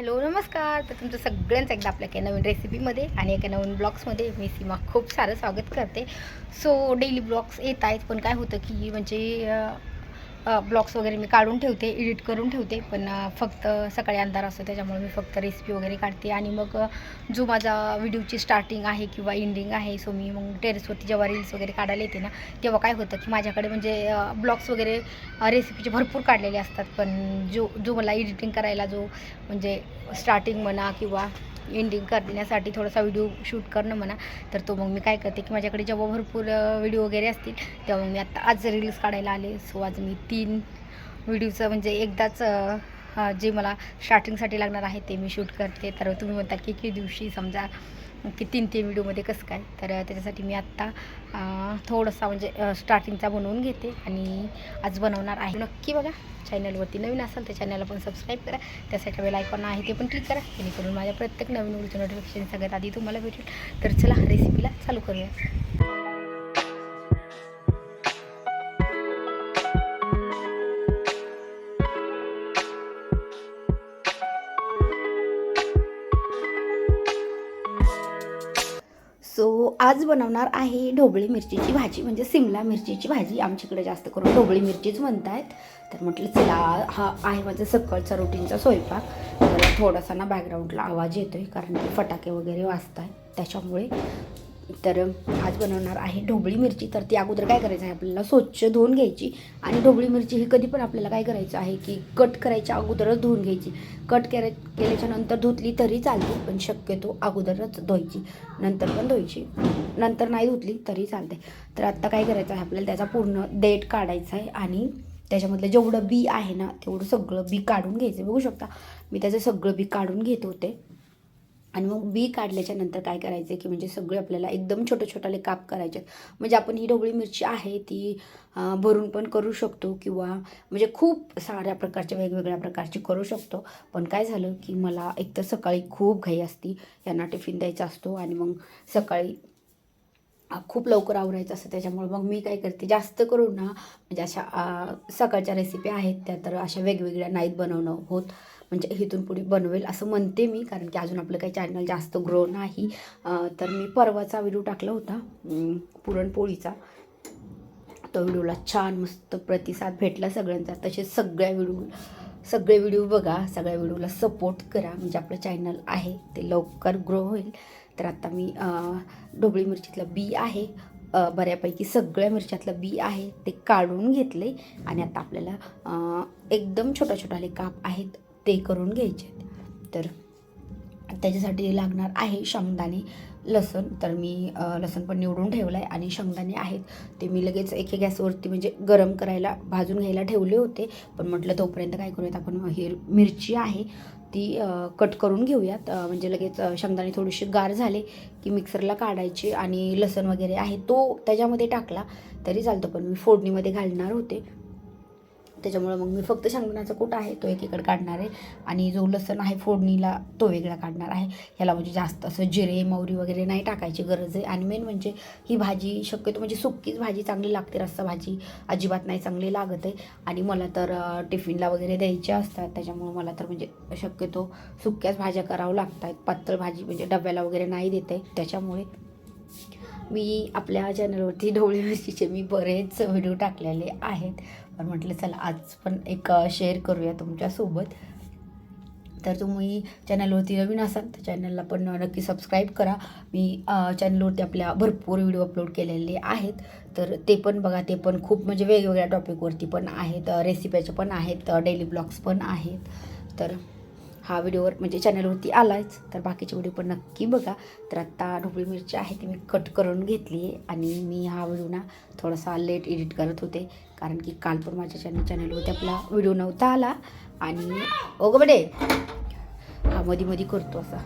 Hello नमस्कार. तर तुमचं सगळ्यांचं एकदा आपल्या एका नवीन रेसिपीमध्ये आणि एका नवीन ब्लॉग्समध्ये मी सीमा खूप सारं स्वागत करते. सो डेली ब्लॉग्स येत आहेत पण काय होतं की म्हणजे ब्लॉग्स वगैरे मी काढून ठेवते एडिट करून ठेवते. पण फक्त सकाळी अंधार असतो त्याच्यामुळे मी फक्त रेसिपी वगैरे काढते. आणि मग जो माझा व्हिडिओची स्टार्टिंग आहे किंवा एंडिंग आहे सो मी मग टेरेसवरती जेव्हा रील्स वगैरे काढायला येते ना तेव्हा काय होतं की माझ्याकडे म्हणजे ब्लॉग्स वगैरे रेसिपीचे भरपूर काढलेले असतात. पण जो जो मला एडिटिंग करायला जो म्हणजे स्टार्टिंग म्हणा किंवा एंडिंग करण्यासाठी थोडासा व्हिडिओ शूट करणं म्हणा तर तो मग मी काय करते की माझ्याकडे जेव्हा भरपूर व्हिडिओ वगैरे असतील तेव्हा मी आत्ता आज रील्स काढायला आले. सो आज मी तीन व्हिडिओचं म्हणजे एकदाच जे मला स्टार्टिंगसाठी लागणार आहे ते मी शूट करते. तर तुम्ही म्हणता की की दिवशी समजा की तीन तीन व्हिडिओमध्ये कसं काय? तर त्याच्यासाठी मी आत्ता अ, थोडंसा म्हणजे स्टार्टिंगचा बनवून घेते आणि आज बनवणार आहे. नक्की बघा चॅनलवरती नवीन असाल तर चॅनलला पण सबस्क्राईब करा. त्यासाठी वेळ आयकॉन आहे ते पण क्लिक करा. जेणेकरून माझ्या प्रत्येक नवीन व्हिडिओचं नोटिफिकेशन सगळ्यात आधी तुम्हाला भेटेल. तर चला रेसिपीला चालू करूया. आज बनवणार आहे ढोबळी मिरचीची भाजी म्हणजे सिमला मिरचीची भाजी. आमच्याकडे जास्त करून ढोबळी मिरचीच म्हणतायत. तर म्हटलं चला हा आहे माझा सकाळचा रुटीनचा स्वयंपाक. तर थोडासा ना बॅकग्राऊंडला आवाज येतोय कारण की फटाके वगैरे वाजत आहेत त्याच्यामुळे तर आज बनवणार आहे ढोबळी मिरची. तर ती अगोदर काय करायचं आहे आपल्याला स्वच्छ धुवून घ्यायची आणि ढोबळी मिरची ही कधी पण आपल्याला काय करायचं आहे की कट करायच्या अगोदरच धुवून घ्यायची. कट केल्या केल्याच्यानंतर धुतली तरी चालते पण शक्यतो अगोदरच धुवायची. नंतर पण धुवायची. नंतर नाही धुतली तरी चालते. तर आत्ता काय करायचं आहे आपल्याला त्याचा पूर्ण देठ काढायचा आहे आणि त्याच्यामधलं जेवढं बी आहे ना तेवढं सगळं बी काढून घ्यायचं बघू शकता मी त्याचं सगळं बी काढून घेत होते. आणि मग बी काढल्याच्या नंतर काय करायचं की म्हणजे सगळे आपल्याला एकदम छोटे छोटाले काप करायचे. आहेत. म्हणजे आपण ही ढोबळी मिरची आहे ती भरून पण करू शकतो किंवा म्हणजे खूप साऱ्या प्रकारच्या वेगवेगळ्या प्रकारची करू शकतो. पण काय झालं की मला एकतर सकाळी खूप घाई असती यांना टिफिन द्यायचा असतो आणि मग सकाळी खूप लवकर आवरायचं असतं. त्याच्यामुळे मग मी काय करते जास्त करून ना म्हणजे अशा सकाळच्या रेसिपी आहेत त्या तर अशा वेगवेगळ्या नाहीत बनवणं होत. म्हणजे इथून पुढे बनवेल असं म्हणते मी कारण की अजून आपलं काही चॅनल जास्त ग्रो नाही. तर मी परवाचा व्हिडिओ टाकला होता पुरणपोळीचा. तो व्हिडिओला छान मस्त प्रतिसाद भेटला सगळ्यांचा. तसेच सगळ्या व्हिडिओ सगळे व्हिडिओ बघा सगळ्या व्हिडिओला सपोर्ट करा. म्हणजे आपलं चॅनल आहे ते लवकर ग्रो होईल. तर आता मी ढोबळी मिरचीतलं बी आहे. बऱ्यापैकी सगळ्या मिरच्यातलं बी आहे. ते काढून घेतले. आणि आता आपल्याला एकदम छोट्या छोटाले काप आहेत. ते करून घ्यायचे आहेत. तर त्याच्यासाठी लागणार आहे शेंगदाणे लसण. तर मी लसूण पण निवडून ठेवलं आहे आणि शेंगदाणे आहेत. ते मी लगेच एके गॅसवरती म्हणजे गरम करायला भाजून घ्यायला ठेवले होते. पण म्हटलं तोपर्यंत काय करूयात आपण हे मिरची आहे ती कट करून घेऊयात. म्हणजे लगेच शेंगदाणे थोडीशी गार झाले की मिक्सरला काढायची आणि लसूण वगैरे आहे तो त्याच्यामध्ये टाकला तरी चालतो. पण मी फोडणीमध्ये घालणार होते. त्याच्यामुळं मग मी फक्त शेंगदाण्याचा कूट आहे तो एकीकडे काढणार आहे. आणि जो लसण आहे फोडणीला तो वेगळा काढणार आहे. ह्याला म्हणजे जास्त असं जिरे मोहरी वगैरे नाही टाकायची गरज आहे. आणि मेन म्हणजे ही भाजी शक्यतो म्हणजे सुक्कीच भाजी चांगली लागते. रस्सा भाजी अजिबात नाही चांगली लागत आहे. आणि मला तर टिफिनला वगैरे द्यायच्या असतात. त्याच्यामुळं मला तर म्हणजे शक्यतो सुक्याच भाज्या करावं लागतात पातळ भाजी म्हणजे डब्याला वगैरे नाही देत आहे. त्याच्यामुळे मी आपल्या चॅनलवरती ढोळी मिरचीचे मी बरेच व्हिडिओ टाकलेले आहेत. पण म्हटलं चला आज पण एक शेअर करूया तुमच्यासोबत. तर तुम्ही चॅनलवरती नवीन असाल तर चॅनलला पण नक्की सबस्क्राईब करा. मी चॅनलवरती आपल्या भरपूर व्हिडिओ अपलोड केलेले आहेत. तर ते पण बघा ते पण खूप म्हणजे वेगवेगळ्या टॉपिकवरती पण आहेत रेसिप्याचे पण आहेत डेली ब्लॉग्स पण आहेत. तर हा व्हिडिओवर म्हणजे चॅनलवरती आलायच. तर बाकीचे व्हिडिओ पण नक्की बघा. तर आत्ता ढोबळी मिरची आहे ती मी कट करून घेतली आहे आणि मी हा व्हिडिओ ना थोडासा लेट एडिट करत होते. कारण की काल पण माझ्या चॅनल चॅनलवरती आपला व्हिडिओ नव्हता आला. आणि ओगं बडे हा मधी मधी करतो असा.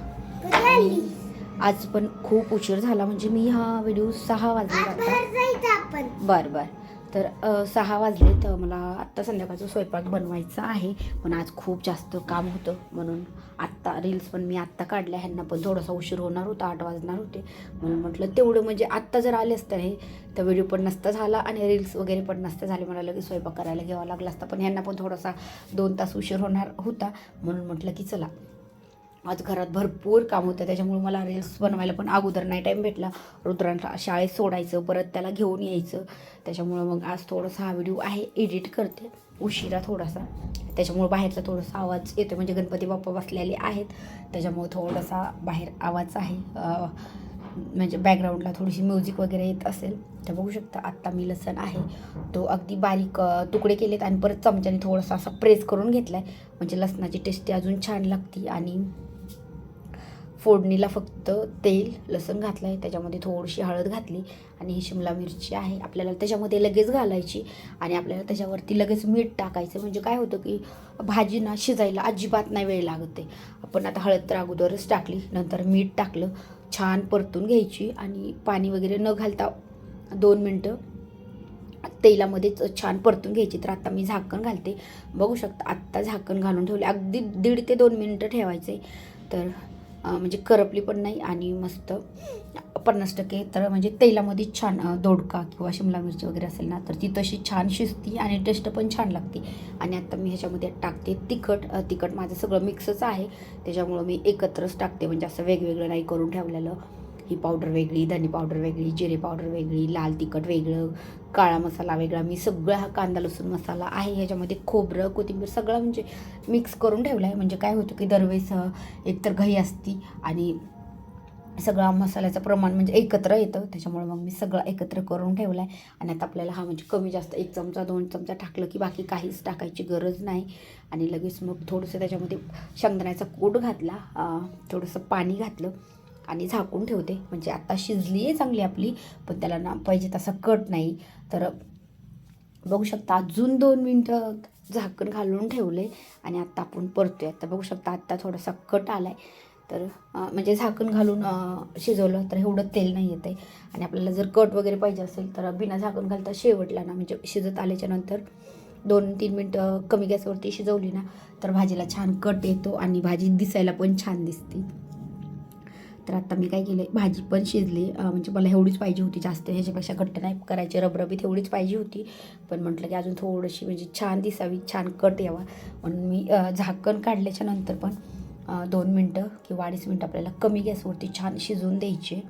आज पण खूप उशीर झाला. म्हणजे मी हा व्हिडिओ सहा वाजले बरं बरं. तर सहा वाजले तर मला आत्ता संध्याकाळचा स्वयंपाक बनवायचा आहे. पण आज खूप जास्त काम होतं. म्हणून आत्ता रील्स पण मी आत्ता काढल्या. ह्यांना पण थोडासा उशीर होणार होता. आठ वाजणार होते. म्हणून म्हटलं तेवढं म्हणजे आत्ता जर आले असतं हे तर व्हिडिओ पण नसता झाला आणि रील्स वगैरे पण नसता झाले. मला लगेच स्वयंपाक करायला घ्यावा लागला असता. पण ह्यांना पण थोडासा दोन तास उशीर होणार होता. म्हणून म्हटलं की चला आज घरात भरपूर काम होतं त्याच्यामुळे मला रील्स बनवायला पण अगोदर नाही टाईम भेटला. रुद्रांना शाळेत सोडायचं परत त्याला घेऊन यायचं. त्याच्यामुळं मग आज थोडासा हा व्हिडिओ आहे एडिट करते. उशिरा थोडासा. त्याच्यामुळे बाहेरचा थोडासा आवाज येतो म्हणजे गणपती बाप्पा बसलेले आहेत. त्याच्यामुळे थोडासा बाहेर आवाज आहे. म्हणजे बॅकग्राऊंडला थोडीशी म्युझिक वगैरे येत असेल तर बघू शकता. आत्ता मी लसण आहे. तो अगदी बारीक तुकडे केलेत आणि परत चमच्याने थोडासा असा प्रेस करून घेतला आहे म्हणजे लसणाची टेस्टी अजून छान लागते आणि फोडणीला फक्त तेल लसण घातलं आहे त्याच्यामध्ये थोडीशी हळद घातली आणि ही शिमला मिरची आहे. आपल्याला त्याच्यामध्ये लगेच घालायची आणि आपल्याला त्याच्यावरती लगेच मीठ टाकायचं. म्हणजे काय होतं की भाजी ना शिजायला अजिबात नाही वेळ लागत आहे. आपण आता हळद तर अगोदरच टाकली नंतर मीठ टाकलं छान परतून घ्यायची आणि पाणी वगैरे न घालता दोन मिनटं तेलामध्येच छान परतून घ्यायची. तर आता मी झाकण घालते. बघू शकता आत्ता झाकण घालून ठेवले. अगदी दीड ते दोन मिनटं ठेवायचे. तर म्हणजे करपली पण नाही आणि मस्त पन्नास टक्के. तर म्हणजे तेलामध्ये छान दोडका किंवा शिमला मिरची वगैरे असेल ना तर ती तशी छान शिजती आणि टेस्ट पण छान लागते. आणि आता मी ह्याच्यामध्ये टाकते तिखट. तिखट माझं सगळं मिक्सच आहे. त्याच्यामुळं मी एकत्रच टाकते. म्हणजे असं वेगवेगळं नाही करून ठेवलेलं. ही पावडर वेगळी धनी पावडर वेगळी जिरे पावडर वेगळी लाल तिखट वेगळं. काळा मसाला वेगळा मी सगळा हा कांदा लसूण मसाला आहे ह्याच्यामध्ये खोबरं कोथिंबीर सगळं म्हणजे मिक्स करून ठेवलं आहे म्हणजे काय होतं की दरवेळेस एकतर घाई असती आणि सगळा मसाल्याचं प्रमाण म्हणजे एकत्र येतं. त्याच्यामुळे मग मी सगळं एकत्र करून ठेवलं आहे आणि आता आपल्याला हा म्हणजे कमी जास्त एक चमचा दोन चमचा टाकलं की बाकी काहीच टाकायची गरज नाही. आणि लगेच मग थोडंसं त्याच्यामध्ये शेंगदाण्याचा कोट घातला थोडंसं पाणी घातलं. आणि झाकून ठेवते. म्हणजे आत्ता शिजली आहे चांगली आपली पण त्याला ना पाहिजे तसा कट नाही. तर बघू शकता अजून दोन मिनटं झाकण घालून ठेवले आणि आत्ता आपण परतूया. आता बघू शकता आत्ता थोडासा कट आला आहे तर म्हणजे झाकण घालून शिजवलं तर एवढं तेल नाही येत आहे आणि आपल्याला जर कट वगैरे पाहिजे असेल तर बिना झाकण घालता शेवटला ना म्हणजे शिजत आल्याच्यानंतर दोन तीन मिनटं कमी गॅसवरती शिजवली ना तर भाजीला छान कट येतो आणि भाजी दिसायला पण छान दिसते. तर आता मी काय केलं भाजी पण शिजली. म्हणजे मला एवढीच पाहिजे होती जास्त ह्याच्यापेक्षा घट्ट नाही करायची रबरबी तेवढीच पाहिजे होती. पण म्हटलं की अजून थोडीशी म्हणजे छान दिसावी छान कट यावा. म्हणून मी झाकण काढल्याच्या नंतर पण दोन मिनटं किंवा अडीच मिनटं आपल्याला कमी गॅसवरती छान शिजवून द्यायचे.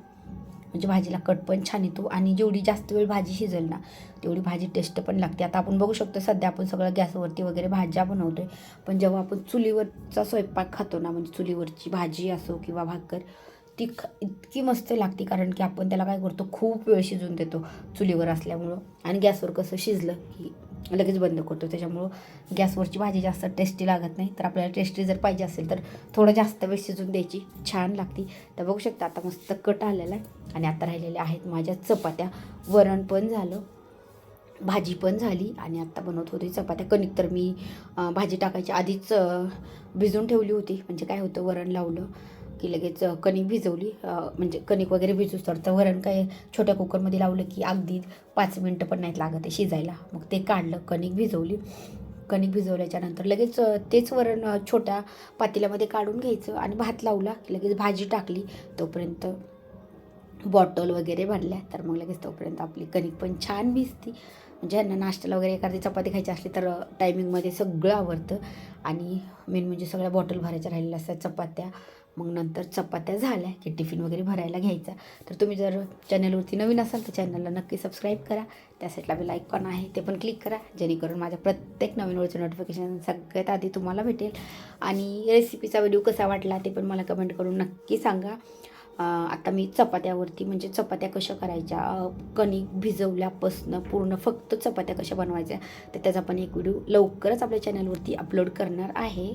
म्हणजे भाजीला कट पण छान येतो आणि जेवढी जास्त वेळ भाजी शिजेल ना तेवढी भाजी टेस्ट पण लागते. आता आपण बघू शकतो सध्या आपण सगळं गॅसवरती वगैरे भाज्या बनवतो आहे पण जेव्हा आपण चुलीवरचा स्वयंपाक खातो ना म्हणजे चुलीवरची भाजी असो किंवा भाकर ती ख इतकी मस्त लागते कारण की आपण त्याला काय करतो खूप वेळ शिजवून देतो चुलीवर असल्यामुळं. आणि गॅसवर कसं शिजलं की लगेच बंद करतो. त्याच्यामुळं गॅसवरची भाजी जास्त टेस्टी लागत नाही. तर आपल्याला टेस्टी जर पाहिजे असेल तर थोडं जास्त वेळ शिजून द्यायची. छान लागते. तर बघू शकता आता मस्त कट आलेला आहे. आणि आता राहिलेल्या आहेत माझ्या चपात्या. वरण पण झालं भाजी पण झाली आणि आत्ता बनवत होती चपात्या. कणिक तर मी भाजी टाकायच्या आधीच भिजून ठेवली होती. म्हणजे काय होतं वरण लावलं. की लगेच कणिक भिजवली. म्हणजे कणिक वगैरे भिजूस तर वरण काय छोट्या कुकरमध्ये लावलं की अगदी पाच मिनटं पण नाहीत लागत आहे शिजायला. मग ते काढलं कणिक भिजवली. कणिक भिजवल्याच्या नंतर लगेच तेच वरण छोट्या पातेल्यामध्ये काढून घ्यायचं आणि भात लावला. की लगेच भाजी टाकली. तोपर्यंत बॉटल वगैरे भरल्या. तर मग लगेच तोपर्यंत आपली कणिक पण छान भिजती. म्हणजे यांना नाश्त्याला वगैरे एखादी चपाती खायची असली तर टायमिंगमध्ये सगळं आवडतं. आणि मेन म्हणजे सगळ्या बॉटल भरायच्या राहिलेल्या असतात चपात्या. मग नंतर चपात्या झाल्या की टिफिन वगैरे भरायला घ्यायचा. तर तुम्ही जर चॅनलवरती नवीन असाल तर चॅनलला नक्की सबस्क्राईब करा. त्या साईडला बेल आयकॉन आहे ते पण क्लिक करा. जेणेकरून माझ्या प्रत्येक नवीन वेळचं नोटिफिकेशन सगळ्यात आधी तुम्हाला भेटेल. आणि रेसिपीचा व्हिडिओ कसा वाटला ते पण मला कमेंट करून नक्की सांगा. आता मी चपात्यावरती म्हणजे चपात्या कशा करायच्या? कणिक भिजवल्यापासनं पूर्ण फक्त चपात्या कशा बनवायच्या? तर त्याचा पण एक व्हिडिओ लवकरच आपल्या चॅनलवरती अपलोड करणार आहे.